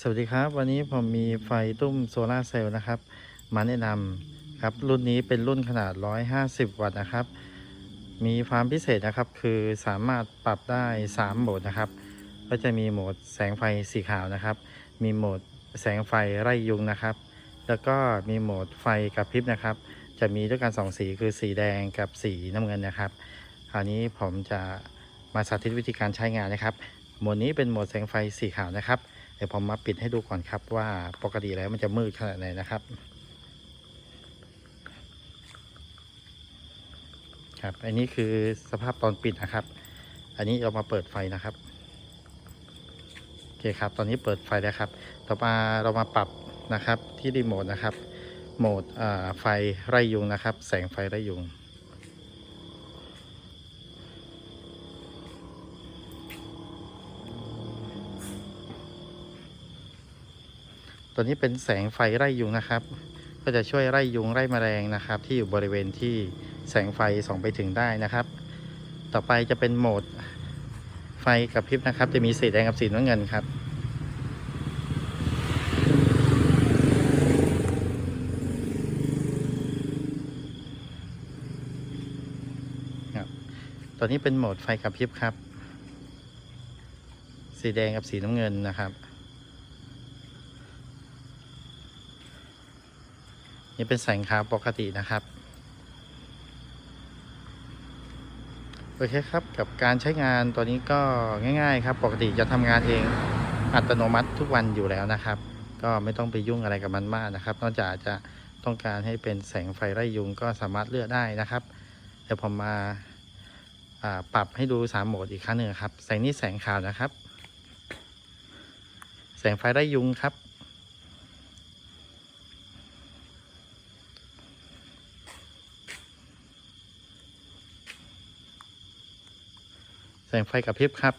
สวัสดีครับวันนี้ผมมีไฟตุ้มโซลาเซลล์นะครับ มาแนะนำครับรุ่นนี้เป็นรุ่นขนาด 150 วัตต์นะครับ มีความพิเศษนะครับคือสามารถปรับได้ 3 โหมดนะครับ ก็จะมีโหมดแสงไฟสีขาวนะครับ มีโหมดแสงไฟไล่ยุงนะครับ แล้วก็มีโหมดไฟกระพริบนะครับ จะมีด้วยกันสองสีคือสีแดงกับสีน้ำเงินนะครับ คราวนี้ผมจะมาสาธิตวิธีการใช้งานนะครับโหมดนี้เป็นโหมดแสงไฟสีขาวนะครับ เดี๋ยวผมมาปิดให้ดูก่อนครับว่าปกติแล้วมันจะมืดขนาดไหนนะครับ ครับ อันนี้คือสภาพตอนปิดนะครับ อันนี้เรามาเปิดไฟนะครับโอเคครับ ตอนนี้เปิดไฟแล้วครับ ต่อมาเรามาปรับนะครับที่รีโมทนะครับ โหมดอ่าไฟไล่ยุงนะครับ แสงไฟไล่ยุง ตัวนี้เป็นแสงไฟไล่ยุงนะครับ ก็จะช่วยไล่ยุงไล่แมลงนะครับ ที่อยู่บริเวณที่แสงไฟส่องไปถึงได้นะครับ ต่อไปจะเป็นโหมดไฟกระพริบนะครับ จะมีสีแดงกับสีน้ำเงินครับครับตอนนี้เป็นโหมดไฟกระพริบครับ สีแดงกับสีน้ำเงินนะครับ นี่เป็นแสงขาวปกตินะครับ โอเคครับกับการใช้งานตัวนี้ก็ง่าย ๆ ครับ ปกติจะทำงานเองอัตโนมัติทุกวันอยู่แล้วนะครับ ก็ไม่ต้องไปยุ่งอะไรกับมันมากนะครับ นอกจากจะต้องการให้เป็นแสงไฟไล่ยุงก็สามารถเลือกได้นะครับ เดี๋ยวผมมาปรับให้ดู 3 โหมดอีกครั้งหนึ่งครับ แสงนี้แสงขาวนะครับ แสงไฟไล่ยุงครับ แสงไฟกระพริบครับ